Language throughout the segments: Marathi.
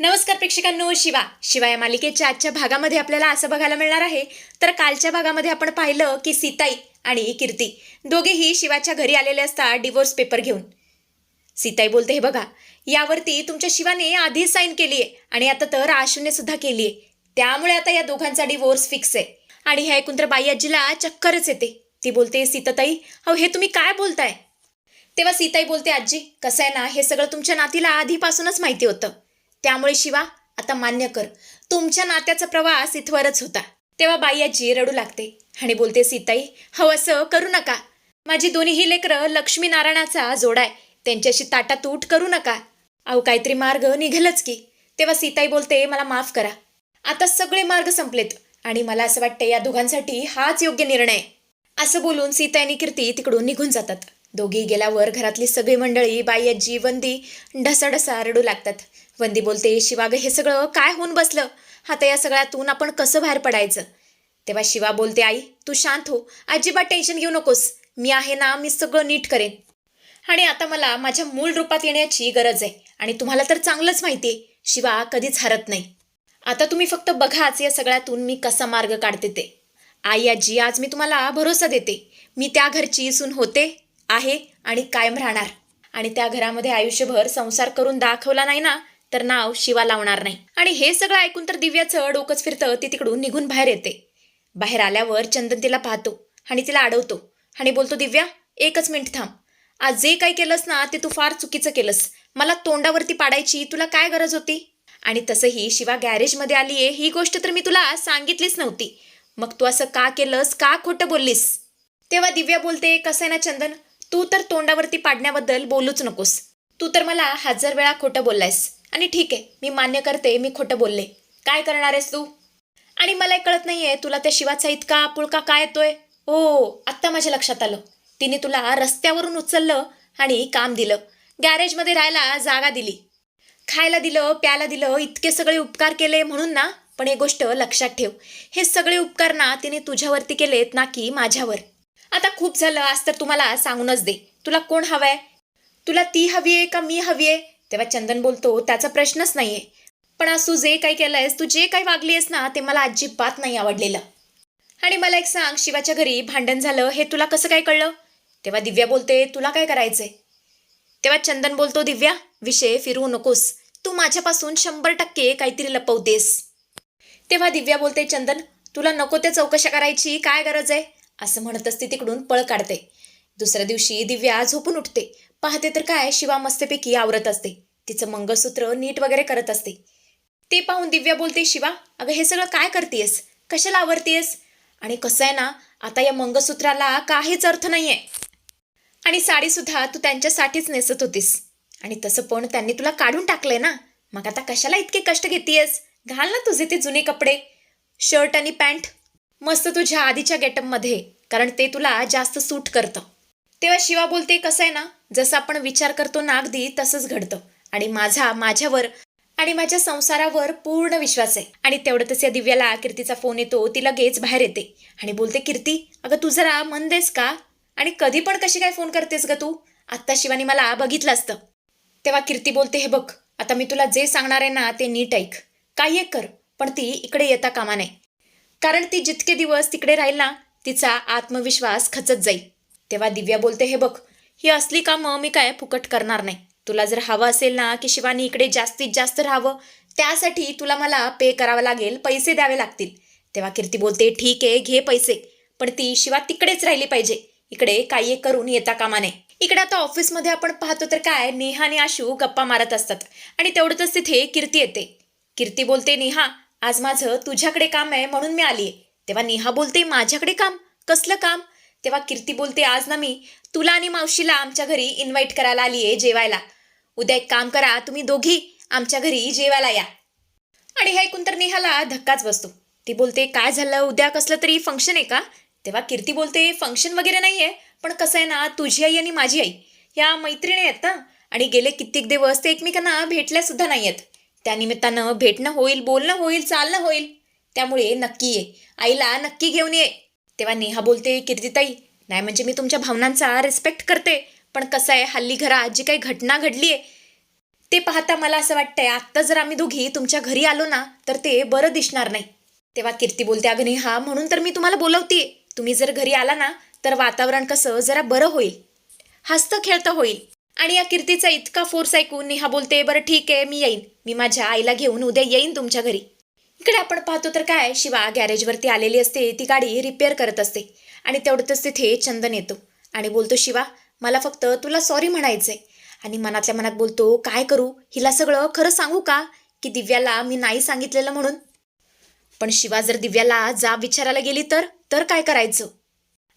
नमस्कार प्रेक्षकांनो शिवा. शिवा या मालिकेच्या आजच्या भागामध्ये आपल्याला असं बघायला मिळणार आहे. तर कालच्या भागामध्ये आपण पाहिलं की सीताई आणि कीर्ती दोघेही शिवाच्या घरी आलेले असतात डिवोर्स पेपर घेऊन. सीताई बोलते हे बघा यावरती तुमच्या शिवाने आधीच साईन केली आहे आणि आता तर आशूने सुद्धा केली आहे त्यामुळे आता या दोघांचा डिवोर्स फिक्स आहे. आणि हे ऐकून तर बाई आजीला चक्करच येते. ती बोलते सीताताई अहो हे तुम्ही काय बोलताय? तेव्हा सीताई बोलते आजी कसं आहे ना हे सगळं तुमच्या नातीला आधीपासूनच माहिती होतं. त्यामुळे शिवा आता मान्य कर. तुमच्या नात्याचा प्रवास इथवरच होता. तेव्हा बाई आजी रडू लागते. आणि बोलते सीताई हो असं करू नका. माझी दोन्हीही लेकरं लक्ष्मीनारायणाचा जोडा आहे. त्यांच्याशी ताटातूट करू नका. अहो काहीतरी मार्ग निघेलच की. तेव्हा सीताई बोलते मला माफ करा. आता सगळे मार्ग संपलेत. आणि मला असं वाटतं या दोघांसाठी हाच योग्य निर्णय असं बोलून सीता आणि कीर्ती तिकडून निघून जातात. दोघी गेल्यावर घरातली सगळी मंडळी बाई आजी वंदी ढसाढसा रडू लागतात. वंदी बोलते शिवाग हे सगळं काय होऊन बसलं? आता या सगळ्यातून आपण कसं बाहेर पडायचं? तेव्हा शिवा बोलते आई तू शांत हो. अजिबात टेन्शन घेऊ नकोस. मी आहे ना मी सगळं नीट करेन. आणि आता मला माझ्या मूळ रूपात येण्याची गरज आहे आणि तुम्हाला तर चांगलंच माहिती आहे शिवा कधीच हरत नाही. आता तुम्ही फक्त बघाच या सगळ्यातून मी कसा मार्ग काढते ते. आई आजी आज मी तुम्हाला भरोसा देते. मी त्या घरची सून होते आहे आणि कायम राहणार. आणि त्या घरामध्ये आयुष्यभर संसार करून दाखवला नाही ना तर नाव शिवा लावणार नाही. आणि हे सगळं ऐकून तर दिव्याचं डोकंच फिरतं ती तिकडून निघून बाहेर येते. बाहेर आल्यावर चंदन तिला पाहतो आणि तिला अडवतो. आणि बोलतो दिव्या एकच मिनिट थांब. आज जे काही केलंस ना ते तू फार चुकीचं केलंस. मला तोंडावरती पाडायची तुला काय गरज होती? आणि तसंही शिवा गॅरेजमध्ये आली आहे ही गोष्ट तर मी तुला सांगितलीच नव्हती. मग तू असं का केलंस? का खोटं बोललीस? तेव्हा दिव्या बोलते कसं आहे ना चंदन? तू तर तोंडावरती पाडण्याबद्दल बोलूच नकोस. तू तर मला हजार वेळा खोटं बोललायस. आणि ठीक आहे मी मान्य करते मी खोटं बोलले. काय करणार आहेस तू? आणि मला कळत नाही नाहीये तुला त्या शिवाचा इतका पुळका काय येतोय? हो आत्ता माझ्या लक्षात आलं. तिने तुला रस्त्यावरून उचललं आणि काम दिलं. गॅरेजमध्ये राहायला जागा दिली. खायला दिलं प्यायला दिलं इतके सगळे उपकार केले म्हणून ना? पण एक गोष्ट लक्षात ठेव. हे सगळे उपकार ना तिने तुझ्यावरती केलेत ना की माझ्यावर? आता खूप झालं आज तर तुम्हाला सांगूनच दे. तुला कोण हवंय? तुला ती हवी आहे का मी हवी आहे? तेव्हा चंदन बोलतो त्याचा प्रश्नच नाहीये. पण आज तू जे काही केलंयस तू जे काही वागली आहेस ना ते मला अजिबात नाही आवडलेलं. आणि मला एक सांग शिवाच्या घरी भांडण झालं हे तुला कसं काय कळलं? तेव्हा दिव्या बोलते तुला काय करायचंय? तेव्हा चंदन बोलतो दिव्या विषय फिरवू नकोस. तू माझ्यापासून शंभर टक्के काहीतरी लपवतेस. तेव्हा दिव्या बोलते चंदन तुला नको त्या चौकशा करायची काय गरज आहे? असं म्हणतच ती तिकडून पळ काढते. दुसऱ्या दिवशी दिव्या झोपून उठते. पाहते तर काय शिवा मस्तपैकी आवरत असते. तिचं मंगळसूत्र नीट वगैरे करत असते. ते पाहून दिव्या बोलते शिवा अगं हे सगळं काय करतेस कशाला आवरतेस आणि कसं आहे ना आता या मंगळसूत्राला काहीच अर्थ नाही आहे आणि साडीसुद्धा तू त्यांच्यासाठीच नेसत होतीस. आणि तसं पण त्यांनी तुला काढून टाकलंय ना. मग आता कशाला इतके कष्ट घेतेयस? घाल ना तुझे ते जुने कपडे. शर्ट आणि पॅन्ट मस्त तुझ्या आधीच्या गेटअपमध्ये कारण ते तुला जास्त सूट करतं. तेव्हा शिवा बोलते कसं आहे ना जसं आपण विचार करतो ना अगदी तसंच घडतं. आणि माझा माझ्यावर आणि माझ्या संसारावर पूर्ण विश्वास आहे. आणि तेवढ्यातच या दिव्याला कीर्तीचा फोन येतो ती लगेच बाहेर येते. आणि बोलते कीर्ती अगं तू जरा मन देस का? आणि कधी पण कशी काय फोन करतेस ग तू? आत्ता शिवानी मला बघितलं असतं. तेव्हा कीर्ती बोलते हे बघ आता मी तुला जे सांगणार आहे ना ते नीट ऐक. काही एक कर पण ती इकडे येता कामा नाही कारण ती जितके दिवस तिकडे राहील ना तिचा आत्मविश्वास खचत जाईल. तेव्हा दिव्या बोलते हे बघ ही असली कामं मी काय फुकट करणार नाही. तुला जर हवं असेल ना की शिवानी इकडे जास्तीत जास्त राहावं त्यासाठी तुला मला पे करावं लागेल पैसे द्यावे लागतील. तेव्हा कीर्ती बोलते ठीक आहे घे पैसे पण ती शिवा तिकडेच राहिली पाहिजे. इकडे काही करून येता कामा नये. इकडे आता ऑफिसमध्ये आपण पाहतो तर काय नेहा आणि आशू गप्पा मारत असतात. आणि तेवढंच तिथे कीर्ती येते. कीर्ती बोलते नेहा आज माझं तुझ्याकडे काम आहे म्हणून मी आली तेव्हा नेहा बोलते माझ्याकडे काम? कसलं काम? तेव्हा कीर्ती बोलते आज ना मी तुला आणि मावशीला आमच्या घरी इन्व्हाइट करायला आली आहे जेवायला. उद्या एक काम करा तुम्ही दोघी आमच्या घरी जेवायला या. आणि हे ऐकून तर नेहाला धक्काच बसतो. ती बोलते काय झालं? उद्या कसलं तरी फंक्शन आहे का? तेव्हा कीर्ती बोलते फंक्शन वगैरे नाही आहे पण कसं आहे ना तुझी आई आणि माझी आई या मैत्रिणी आहेत ना. आणि गेले कित्येक दिवस ते एकमेकांना भेटल्यासुद्धा नाही आहेत त्यानिमित्तानं भेटणं होईल बोलणं होईल चालणं होईल. त्यामुळे नक्की ये. आईला नक्की घेऊन ये. तेव्हा नेहा बोलते कीर्तीताई नाही म्हणजे मी तुमच्या भावनांचा रिस्पेक्ट करते पण कसं आहे हल्ली घरात जी काही घटना घडली आहे ते पाहता मला असं वाटतंय आत्ता जर आम्ही दोघी तुमच्या घरी आलो ना तर ते बरं दिसणार नाही. तेव्हा कीर्ती बोलते अगं नेहा म्हणून तर मी तुम्हाला बोलवते तुम्ही जर घरी आला ना तर वातावरण कसं जरा बरं होईल. हसतं खेळतं होईल. आणि या कीर्तीचा इतका फोर्स ऐकून नेहा बोलते बरं ठीक आहे मी येईन. मी माझ्या आईला घेऊन उद्या येईन तुमच्या घरी. इकडे आपण पाहतो तर काय शिवा गॅरेजवरती आलेली असते. ती गाडी रिपेअर करत असते. आणि तेवढंच तिथे चंदन येतो. आणि बोलतो शिवा मला फक्त तुला सॉरी म्हणायचंय. आणि मनातल्या मनात बोलतो काय करू? हिला सगळं खरं सांगू का? की दिव्याला मी नाही सांगितलेलं म्हणून? पण शिवा जर दिव्याला जा विचारायला गेली तर तर काय करायचं?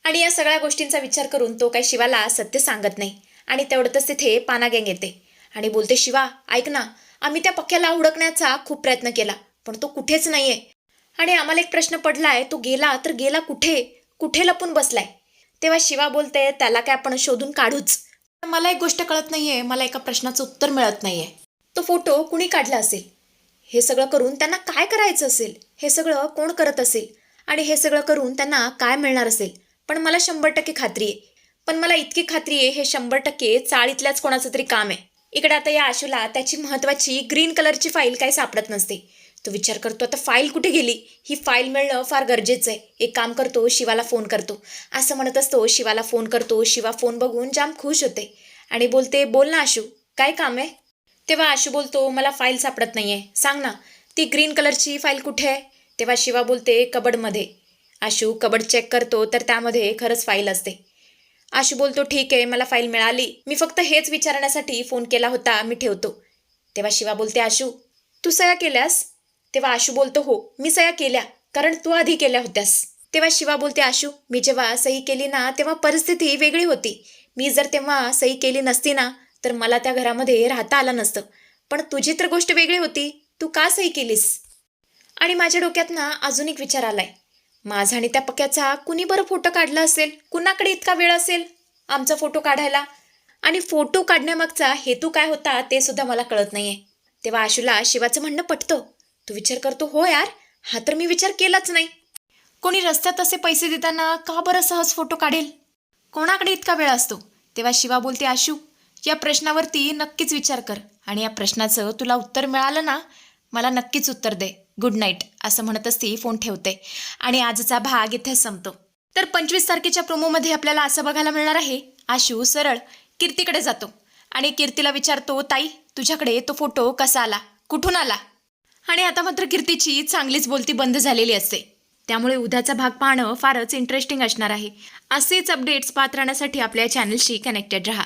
आणि या सगळ्या गोष्टींचा विचार करून तो काय शिवाला सत्य सांगत नाही. आणि तेवढ्यातच तिथे पाना गँग येते. आणि बोलते शिवा ऐक ना आम्ही त्या पक्क्याला हुडकण्याचा खूप प्रयत्न केला पण तो कुठेच नाहीये. आणि आम्हाला एक प्रश्न पडलाय तो गेला तर गेला कुठे? कुठे लपून बसलाय? तेव्हा शिवा बोलते त्याला काय आपण शोधून काढूच. मला एक गोष्ट कळत नाहीये मला एका प्रश्नाचं उत्तर मिळत नाहीये. तो फोटो कुणी काढला असेल? हे सगळं करून त्यांना काय करायचं असेल? हे सगळं कोण करत असेल? आणि हे सगळं करून त्यांना काय मिळणार असेल? पण मला शंभर टक्के खात्री आहे पण मला इतकी खात्री आहे हे शंभर टक्के चाळीतल्याच कोणाचं तरी काम आहे. इकडे आता या आशूला त्याची महत्वाची ग्रीन कलरची फाईल काही सापडत नसते. तो विचार करतो आता फाईल कुठे गेली? ही फाईल मिळणं फार गरजेचं आहे. एक काम करतो शिवाला फोन करतो. असं म्हणत असतो शिवाला फोन करतो. शिवा फोन बघून जाम खुश होते आणि बोलते बोल ना आशू काय काम आहे? तेव्हा आशू बोलतो मला फाईल सापडत नाही आहे सांग ना ती ग्रीन कलरची फाईल कुठे आहे? तेव्हा शिवा बोलते कबडमध्ये. आशू कबड चेक करतो तर त्यामध्ये खरंच फाईल असते. आशू बोलतो ठीक आहे मला फाईल मिळाली. मी फक्त हेच विचारण्यासाठी फोन केला होता. मी ठेवतो. तेव्हा शिवा बोलते आशू तू सया केल्यास? तेव्हा आशू बोलतो हो मी सया केल्या कारण तू आधी केल्या होत्यास. तेव्हा शिवा बोलते आशू मी जेव्हा सही केली ना तेव्हा परिस्थिती वेगळी होती. मी जर तेव्हा सही केली नसती ना तर मला त्या घरामध्ये राहता आलं नसतं. पण तुझी तर गोष्ट वेगळी होती. तू का सही केलीस? आणि माझ्या डोक्यात ना अजून एक विचार आलाय. माझा आणि त्या पक्याचा कुणी बरं फोटो काढला असेल? कुणाकडे इतका वेळ असेल? आमचा फोटो काढायला? आणि फोटो काढण्यामागचा हेतू काय होता ते सुद्धा मला कळत नाहीये. तेव्हा आशूला शिवाचं म्हणणं पटतं. तू विचार करतो हो यार. हा तर मी विचार केलाच नाही. कोणी रस्त्यात असे पैसे देताना का बरं सहज फोटो काढेल? कोणाकडे इतका वेळ असतो? तेव्हा शिवा बोलते आशू या प्रश्नावरती नक्कीच विचार कर. आणि या प्रश्नाचं तुला उत्तर मिळालं ना मला नक्कीच उत्तर दे. गुड नाईट असं म्हणतच ती फोन ठेवते. आणि आजचा भाग इथे संपतो. तर पंचवीस तारखेच्या प्रोमोमध्ये आपल्याला असं बघायला मिळणार आहे आशू सरळ कीर्तीकडे जातो. आणि कीर्तीला विचारतो ताई तुझ्याकडे तो फोटो कसा आला? कुठून आला? आणि आता मात्र कीर्तीची चांगलीच बोलती बंद झालेली असते. त्यामुळे उद्याचा भाग पाहणं फारच इंटरेस्टिंग असणार आहे. असेच अपडेट्स पाहत राहण्यासाठी आपल्या चॅनलशी कनेक्टेड राहा.